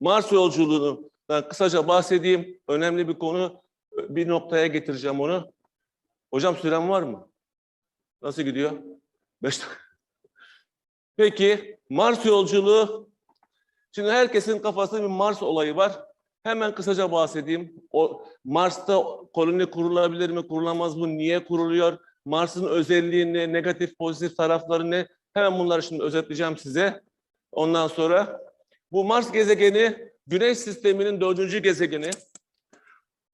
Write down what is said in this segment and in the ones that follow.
Mars yolculuğundan kısaca bahsedeyim. Önemli bir konu. Bir noktaya getireceğim onu. Hocam süren var mı? Nasıl gidiyor? Beş. Peki Mars yolculuğu. Şimdi herkesin kafasında bir Mars olayı var. Hemen kısaca bahsedeyim. O Mars'ta koloni kurulabilir mi, kurulamaz mı? Niye kuruluyor? Mars'ın özelliği ne, negatif, pozitif tarafları ne? Hemen bunları şimdi özetleyeceğim size. Ondan sonra bu Mars gezegeni Güneş sisteminin dördüncü gezegeni.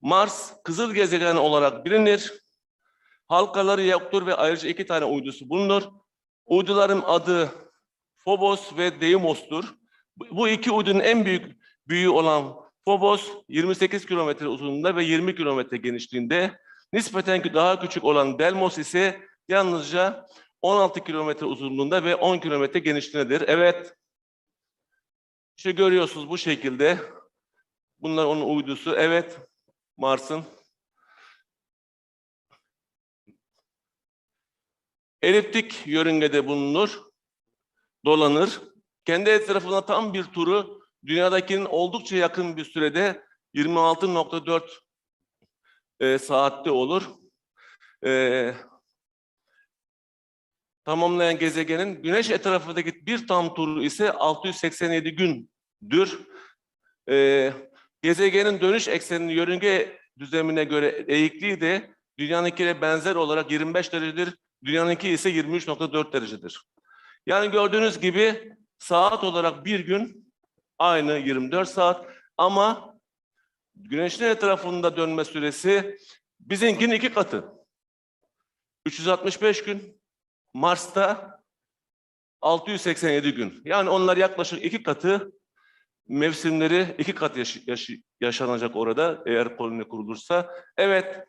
Mars kızıl gezegen olarak bilinir. Halkaları yoktur ve ayrıca iki tane uydusu bulunur. Uyduların adı Phobos ve Deimos'tur. Bu- iki uydunun en büyük büyüğü olan Phobos 28 kilometre uzunluğunda ve 20 kilometre genişliğinde. Nispeten daha küçük olan Delmos ise yalnızca 16 kilometre uzunluğunda ve 10 kilometre genişliğindedir. Evet. İşte görüyorsunuz bu şekilde. Bunlar onun uydusu. Evet. Mars'ın. Eliptik yörüngede bulunur. Dolanır. Kendi etrafına tam bir turu dünyadakinin oldukça yakın bir sürede 26.4 e, saatte olur. E, tamamlayan gezegenin güneş etrafındaki bir tam turu ise 687 gündür. E, gezegenin dönüş ekseninin yörünge düzlemine göre eğikliği de dünyanınkine benzer olarak 25 derecedir. Dünyanınki ise 23.4 derecedir. Yani gördüğünüz gibi saat olarak bir gün aynı 24 saat ama güneşin etrafında dönme süresi bizimkinin iki katı. 365 gün, Mars'ta 687 gün. Yani onlar yaklaşık iki katı mevsimleri iki kat yaş- yaş- yaşanacak orada eğer koloni kurulursa. Evet.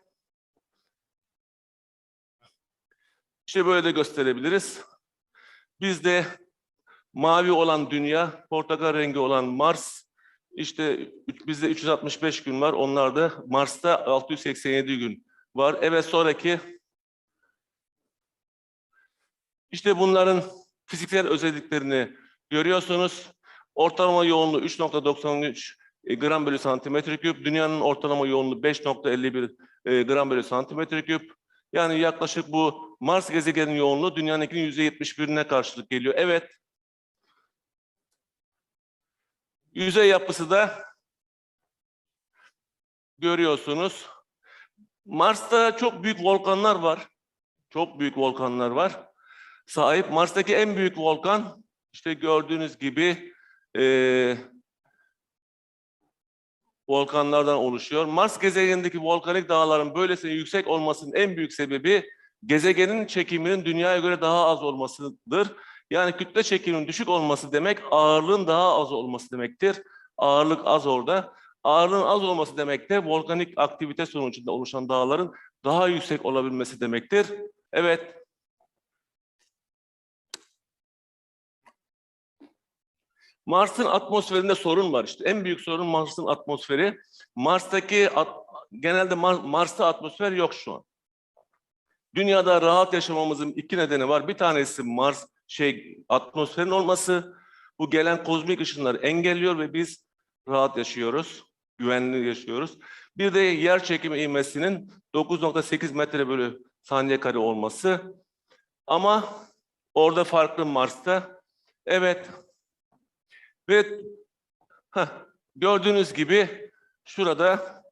İşte böyle de gösterebiliriz. Bizde mavi olan dünya, portakal rengi olan Mars, işte bizde 365 gün var. Onlarda Mars'ta 687 gün var. Evet sonraki işte bunların fiziksel özelliklerini görüyorsunuz. Ortalama yoğunluğu 3.93 e, gram bölü santimetre küp. Dünyanın ortalama yoğunluğu 5.51 e, gram bölü santimetre küp. Yani yaklaşık bu Mars gezegenin yoğunluğu dünyanınkinin %71'ine karşılık geliyor. Evet. Yüzey yapısı da görüyorsunuz. Mars'ta çok büyük volkanlar var. Çok büyük volkanlar var. Sahip Mars'taki en büyük volkan işte gördüğünüz gibi eee, volkanlardan oluşuyor. Mars gezegenindeki volkanik dağların böylesine yüksek olmasının en büyük sebebi gezegenin çekiminin dünyaya göre daha az olmasıdır. Yani kütle çekiminin düşük olması demek ağırlığın daha az olması demektir. Ağırlık az orada. Ağırlığın az olması demek de volkanik aktivite sonucunda oluşan dağların daha yüksek olabilmesi demektir. Evet. Mars'ın atmosferinde sorun var işte. En büyük sorun Mars'ın atmosferi. Mars'taki at- genelde Mar- Mars'ta atmosfer yok şu an. Dünyada rahat yaşamamızın iki nedeni var. Bir tanesi Mars şey atmosferin olması. Bu gelen kozmik ışınları engelliyor ve biz rahat yaşıyoruz, güvenli yaşıyoruz. Bir de yer çekimi ivmesinin 9.8 metre bölü saniye kare olması. Ama orada farklı Mars'ta. Evet. Ve heh, gördüğünüz gibi şurada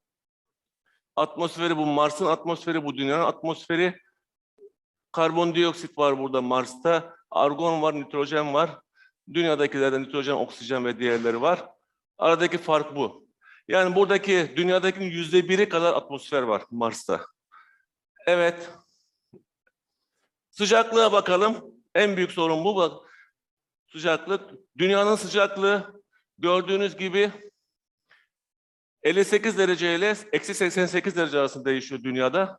atmosferi bu Mars'ın atmosferi bu dünyanın atmosferi. Karbondioksit var burada Mars'ta. Argon var, nitrojen var. Dünyadakilerde nitrojen, oksijen ve diğerleri var. Aradaki fark bu. Yani buradaki dünyadakinin yüzde biri kadar atmosfer var Mars'ta. Evet. Sıcaklığa bakalım. En büyük sorun bu. Bak, sıcaklık. Dünyanın sıcaklığı gördüğünüz gibi 58 derece ile eksi 88 derece arasında değişiyor dünyada.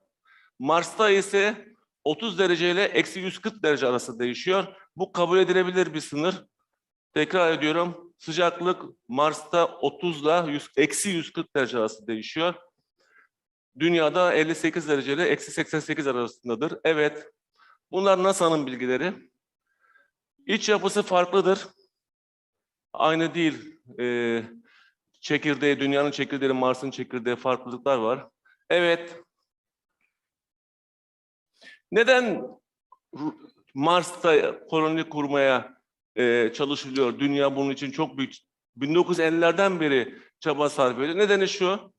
Mars'ta ise 30 derece ile eksi 140 derece arası değişiyor. Bu kabul edilebilir bir sınır. Tekrar ediyorum. Sıcaklık Mars'ta 30 ile 100 eksi 140 derece arası değişiyor. Dünyada 58 derece ile eksi 88 arasındadır. Evet. Bunlar NASA'nın bilgileri. İç yapısı farklıdır. Aynı değil. Ee, çekirdeği, dünyanın çekirdeği, Mars'ın çekirdeği farklılıklar var. Evet. Neden Mars'ta koloni kurmaya e, çalışılıyor? Dünya bunun için çok büyük 1950'lerden beri çaba sarf ediyor. Nedeni şu.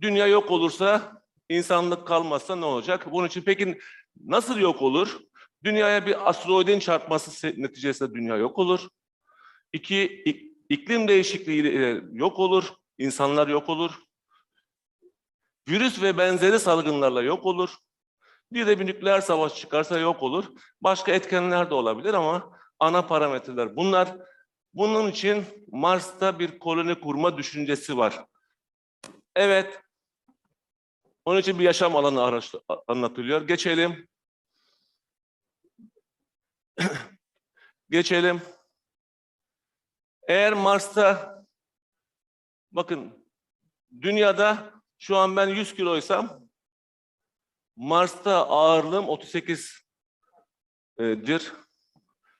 Dünya yok olursa, insanlık kalmazsa ne olacak? Bunun için peki nasıl yok olur? Dünyaya bir asteroidin çarpması neticesinde dünya yok olur. İki, ik- iklim değişikliği yok olur, insanlar yok olur. Virüs ve benzeri salgınlarla yok olur. Bir de bir nükleer savaş çıkarsa yok olur. Başka etkenler de olabilir ama ana parametreler bunlar. Bunun için Mars'ta bir koloni kurma düşüncesi var. Evet. Onun için bir yaşam alanı anlatılıyor. Geçelim. Geçelim. Eğer Mars'ta bakın dünyada şu an ben 100 kiloysam Mars'ta ağırlığım 38 dir.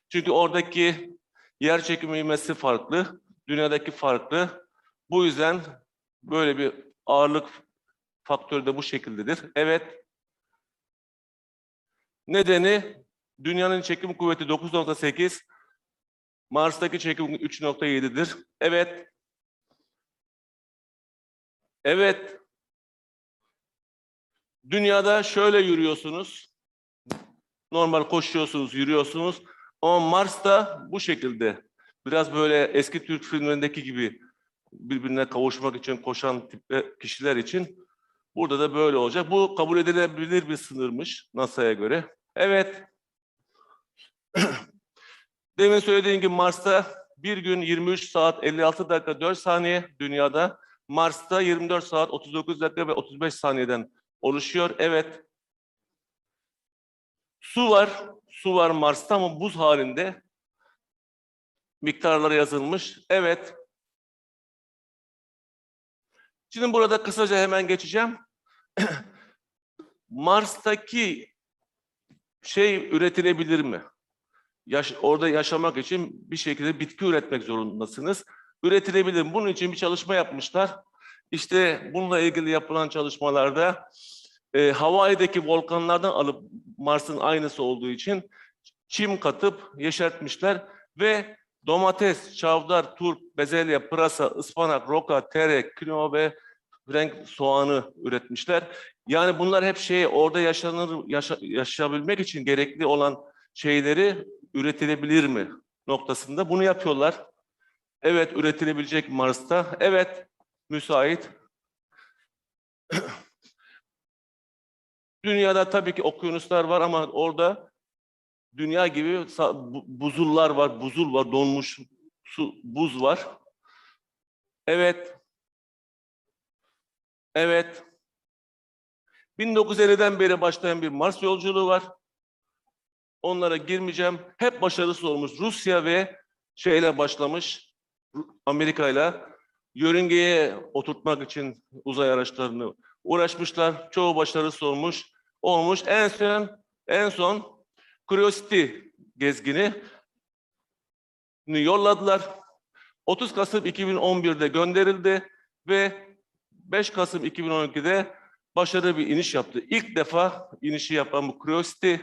Çünkü oradaki yer çekimi ivmesi farklı, dünyadaki farklı. Bu yüzden böyle bir ağırlık faktörü de bu şekildedir. Evet. Nedeni dünyanın çekim kuvveti 9.8, Mars'taki çekim 3.7'dir. Evet. Evet. Dünyada şöyle yürüyorsunuz. Normal koşuyorsunuz, yürüyorsunuz. Ama Mars'ta bu şekilde. Biraz böyle eski Türk filmlerindeki gibi birbirine kavuşmak için koşan tipte kişiler için burada da böyle olacak. Bu kabul edilebilir bir sınırmış NASA'ya göre. Evet. Demin söylediğim gibi Mars'ta bir gün 23 saat 56 dakika 4 saniye dünyada. Mars'ta 24 saat 39 dakika ve 35 saniyeden oluşuyor. Evet. Su var. Su var Mars'ta ama buz halinde. Miktarları yazılmış. Evet. Şimdi burada kısaca hemen geçeceğim. Mars'taki şey üretilebilir mi? Yaş, orada yaşamak için bir şekilde bitki üretmek zorundasınız. Üretilebilir? Bunun için bir çalışma yapmışlar. İşte bununla ilgili yapılan çalışmalarda e, Hawaii'deki volkanlardan alıp Mars'ın aynısı olduğu için çim katıp yeşertmişler ve domates, çavdar, turp, bezelye, pırasa, ıspanak, roka, tere, kinoa ve renk soğanı üretmişler. Yani bunlar hep şey orada yaşanır yaşa, yaşayabilmek için gerekli olan şeyleri üretilebilir mi noktasında bunu yapıyorlar. Evet üretilebilecek Mars'ta. Evet müsait. Dünyada tabii ki okyanuslar var ama orada dünya gibi buzullar var, buzul var, donmuş su, buz var. Evet. Evet. 1950'den beri başlayan bir Mars yolculuğu var. Onlara girmeyeceğim. Hep başarısız olmuş. Rusya ve şeyle başlamış. Amerika ile yörüngeye oturtmak için uzay araçlarını uğraşmışlar. Çoğu başarısız olmuş. Olmuş. En son en son Curiosity gezgini yolladılar. 30 Kasım 2011'de gönderildi ve 5 Kasım 2012'de başarılı bir iniş yaptı. İlk defa inişi yapan bu Curiosity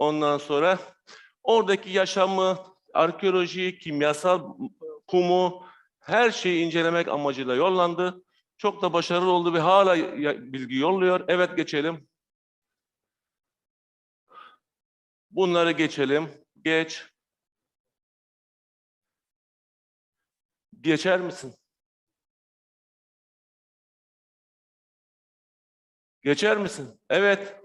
ondan sonra oradaki yaşamı, arkeoloji, kimyasal kumu, her şeyi incelemek amacıyla yollandı. Çok da başarılı oldu ve hala bilgi yolluyor. Evet geçelim. Bunları geçelim. Geç. Geçer misin? Geçer misin? Evet.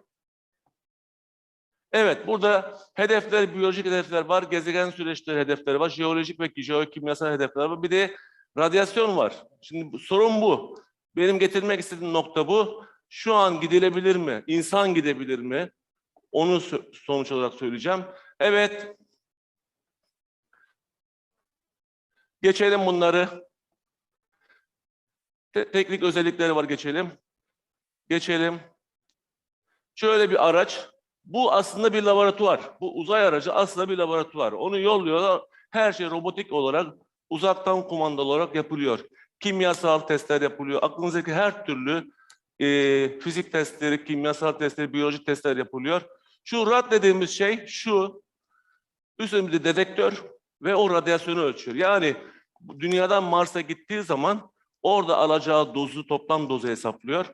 Evet, burada hedefler, biyolojik hedefler var, gezegen süreçleri hedefleri var, jeolojik ve jeokimyasal hedefler var. Bir de radyasyon var. Şimdi sorun bu. Benim getirmek istediğim nokta bu. Şu an gidilebilir mi? İnsan gidebilir mi? Onu sonuç olarak söyleyeceğim. Evet. Geçelim bunları. Te- teknik özellikleri var geçelim. Geçelim. Şöyle bir araç. Bu aslında bir laboratuvar. Bu uzay aracı aslında bir laboratuvar. Onu yolluyorlar. Her şey robotik olarak uzaktan kumandalı olarak yapılıyor. Kimyasal testler yapılıyor. Aklınızdaki her türlü e, fizik testleri, kimyasal testleri, biyoloji testler yapılıyor. Şu rad dediğimiz şey şu. Üstümüzde dedektör ve o radyasyonu ölçüyor. Yani dünyadan Mars'a gittiği zaman orada alacağı dozu, toplam dozu hesaplıyor.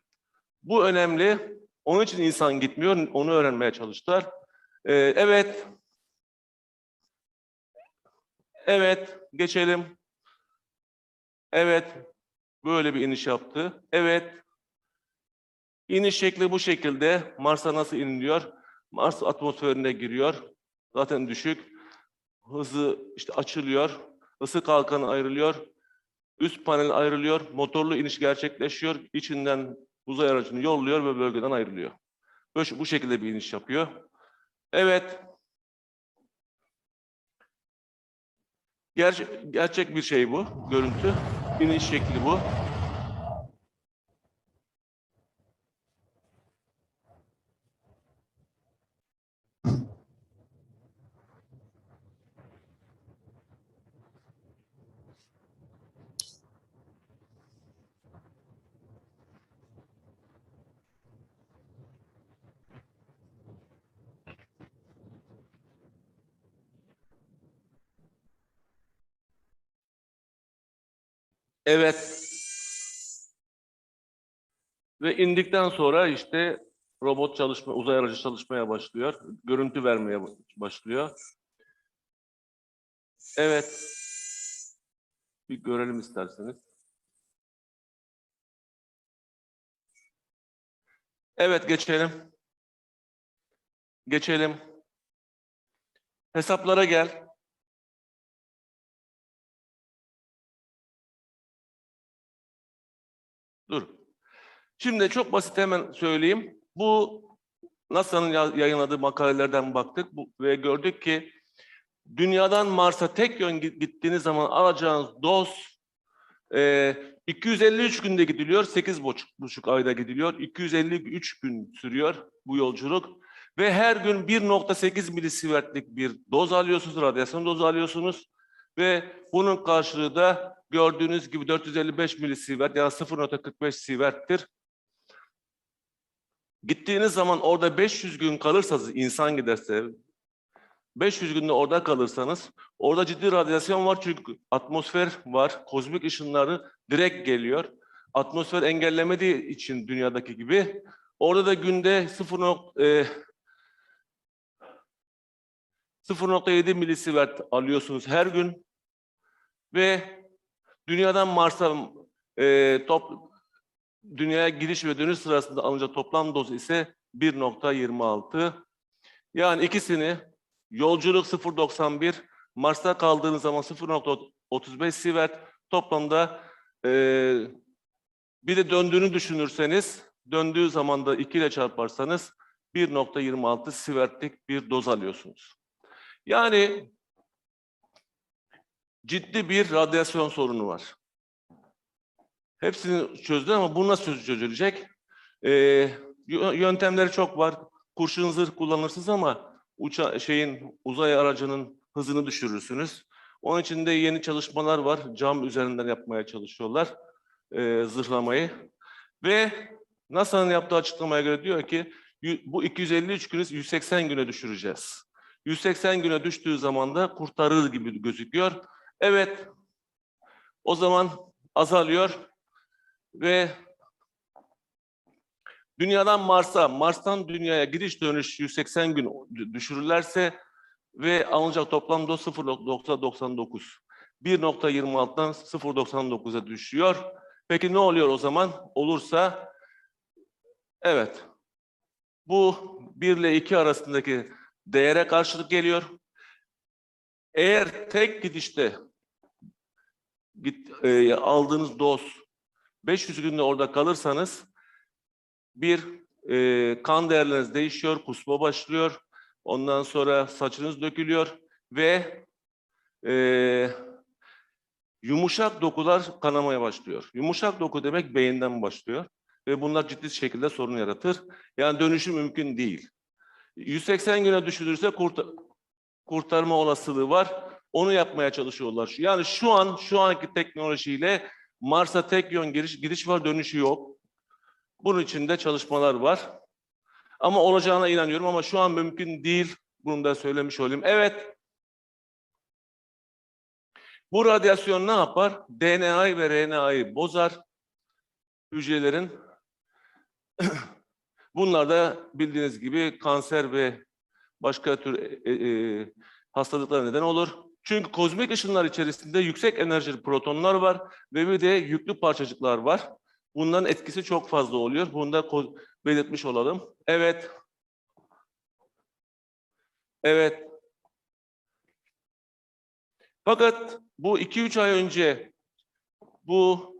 Bu önemli. Onun için insan gitmiyor. Onu öğrenmeye çalıştılar. Ee, evet. Evet. Geçelim. Evet. Böyle bir iniş yaptı. Evet. İniş şekli bu şekilde. Mars'a nasıl iniliyor? Mars atmosferine giriyor. Zaten düşük. Hızı işte açılıyor. Isı kalkanı ayrılıyor. Üst panel ayrılıyor. Motorlu iniş gerçekleşiyor. İçinden uzay aracını yolluyor ve bölgeden ayrılıyor. Böyle, bu şekilde bir iniş yapıyor. Evet. Ger gerçek bir şey bu. Görüntü. İniş şekli bu. Evet. Ve indikten sonra işte robot çalışma, uzay aracı çalışmaya başlıyor. Görüntü vermeye başlıyor. Evet. Bir görelim isterseniz. Evet geçelim. Geçelim. Hesaplara gel. Dur. Şimdi çok basit hemen söyleyeyim. Bu NASA'nın ya- yayınladığı makalelerden baktık ve gördük ki dünyadan Mars'a tek yön gi- gittiğiniz zaman alacağınız doz e, 253 günde gidiliyor, 8 buçuk, buçuk ayda gidiliyor. 253 gün sürüyor bu yolculuk ve her gün 1.8 milisivertlik bir doz alıyorsunuz, radyasyon dozu alıyorsunuz ve bunun karşılığı da gördüğünüz gibi 455 milisievert yani 0.45 sievert'tir. Gittiğiniz zaman orada 500 gün kalırsanız insan giderse 500 günde orada kalırsanız orada ciddi radyasyon var çünkü atmosfer var. Kozmik ışınları direkt geliyor. Atmosfer engellemediği için dünyadaki gibi orada da günde 0. E, 0.7 milisievert alıyorsunuz her gün ve dünyadan Mars'a e, top dünyaya giriş ve dönüş sırasında alınacak toplam doz ise 1.26. Yani ikisini yolculuk 0.91, Mars'ta kaldığınız zaman 0.35 sievert toplamda e, bir de döndüğünü düşünürseniz döndüğü zaman da 2 ile çarparsanız 1.26 sievertlik bir doz alıyorsunuz. Yani ciddi bir radyasyon sorunu var. Hepsini çözdü ama bu nasıl çözülecek? Yö- yöntemleri çok var. Kurşun zırh kullanırsınız ama uça şeyin uzay aracının hızını düşürürsünüz. Onun için de yeni çalışmalar var. Cam üzerinden yapmaya çalışıyorlar e, zırhlamayı. Ve NASA'nın yaptığı açıklamaya göre diyor ki "Yü- bu 253 günü 180 güne düşüreceğiz. 180 güne düştüğü zaman da kurtarır gibi gözüküyor. Evet, o zaman azalıyor ve dünyadan Mars'a, Mars'tan dünyaya gidiş dönüş 180 gün düşürürlerse ve alınacak toplam doz 0.99. 1.26'dan 0.99'a düşüyor. Peki ne oluyor o zaman? Olursa evet. Bu 1 ile 2 arasındaki değere karşılık geliyor. Eğer tek gidişte git, e, aldığınız doz 500 günde orada kalırsanız bir e, kan değerleriniz değişiyor, kusma başlıyor. Ondan sonra saçınız dökülüyor ve e, yumuşak dokular kanamaya başlıyor. Yumuşak doku demek beyinden başlıyor ve bunlar ciddi şekilde sorun yaratır. Yani dönüşü mümkün değil. 180 güne düşürürse kurt kurtarma olasılığı var. Onu yapmaya çalışıyorlar. Yani şu an şu anki teknolojiyle Mars'a tek yön giriş, gidiş var, dönüşü yok. Bunun için de çalışmalar var. Ama olacağına inanıyorum ama şu an mümkün değil. Bunu da söylemiş olayım. Evet. Bu radyasyon ne yapar? DNA'yı ve RNA'yı bozar. Hücrelerin. Bunlar da bildiğiniz gibi kanser ve başka tür e, e, hastalıklara neden olur. Çünkü kozmik ışınlar içerisinde yüksek enerjili protonlar var ve bir de yüklü parçacıklar var. Bunların etkisi çok fazla oluyor. Bunu da belirtmiş olalım. Evet. Evet. Fakat bu 2-3 ay önce bu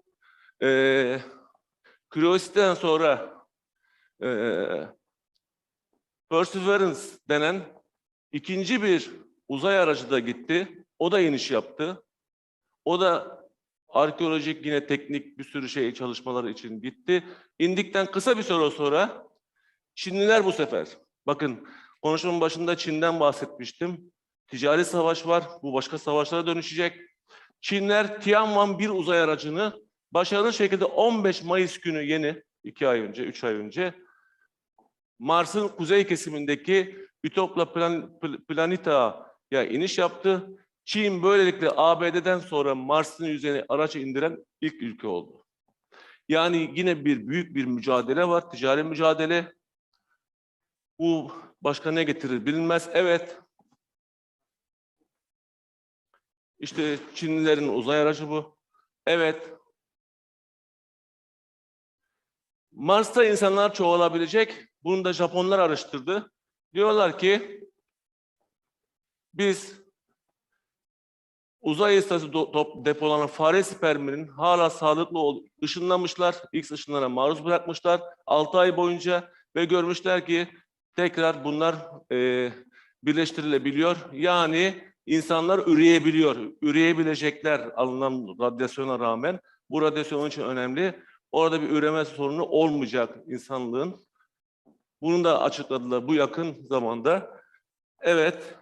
eee Curiosity'den sonra eee Perseverance denen ikinci bir uzay aracı da gitti. O da iniş yaptı. O da arkeolojik yine teknik bir sürü şey çalışmaları için gitti. İndikten kısa bir süre sonra Çinliler bu sefer. Bakın konuşmanın başında Çin'den bahsetmiştim. Ticari savaş var. Bu başka savaşlara dönüşecek. Çinler Tianwan 1 uzay aracını başarılı şekilde 15 Mayıs günü yeni, iki ay önce, üç ay önce Mars'ın kuzey kesimindeki Ütopla Plan, Pl- Planeta'ya iniş yaptı. Çin böylelikle ABD'den sonra Mars'ın yüzeyine araç indiren ilk ülke oldu. Yani yine bir büyük bir mücadele var, ticari mücadele. Bu başka ne getirir bilinmez. Evet. İşte Çinlilerin uzay aracı bu. Evet. Mars'ta insanlar çoğalabilecek. Bunu da Japonlar araştırdı. Diyorlar ki biz uzay istasyonu depolanan fare sperminin hala sağlıklı ol ışınlamışlar. X ışınlara maruz bırakmışlar 6 ay boyunca ve görmüşler ki tekrar bunlar e, birleştirilebiliyor. Yani insanlar üreyebiliyor. Üreyebilecekler alınan radyasyona rağmen. Bu radyasyon için önemli. Orada bir üreme sorunu olmayacak insanlığın. Bunu da açıkladılar bu yakın zamanda. Evet.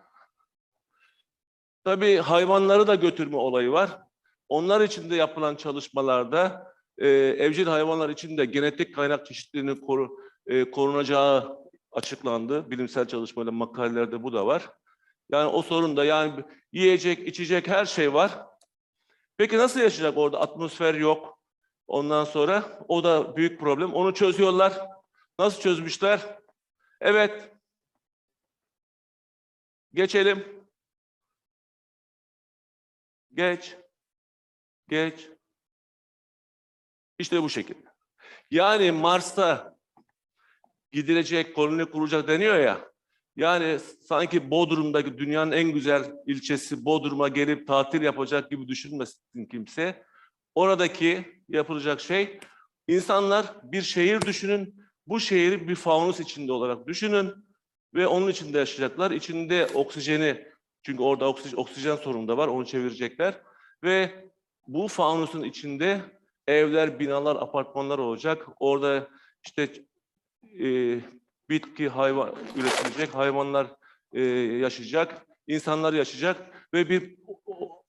Tabii hayvanları da götürme olayı var. Onlar için de yapılan çalışmalarda e, evcil hayvanlar için de genetik kaynak çeşitliliğinin koru, e, korunacağı açıklandı. Bilimsel çalışmalarda, makalelerde bu da var. Yani o sorun da yani yiyecek, içecek her şey var. Peki nasıl yaşayacak orada? Atmosfer yok. Ondan sonra o da büyük problem. Onu çözüyorlar. Nasıl çözmüşler? Evet. Geçelim. Geç. Geç. İşte bu şekilde. Yani Mars'ta gidilecek, koloni kurulacak deniyor ya. Yani sanki Bodrum'daki dünyanın en güzel ilçesi Bodrum'a gelip tatil yapacak gibi düşünmesin kimse. Oradaki yapılacak şey insanlar bir şehir düşünün. Bu şehri bir faunus içinde olarak düşünün ve onun içinde yaşayacaklar. İçinde oksijeni çünkü orada oksijen, oksijen sorunu da var onu çevirecekler ve bu faunusun içinde evler, binalar, apartmanlar olacak. Orada işte e, bitki, hayvan üretilecek, hayvanlar e, yaşayacak, insanlar yaşayacak ve bir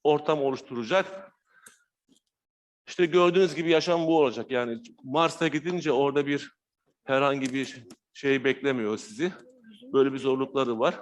ortam oluşturacak. İşte gördüğünüz gibi yaşam bu olacak. Yani Mars'a gidince orada bir herhangi bir şey beklemiyor sizi. Böyle bir zorlukları var.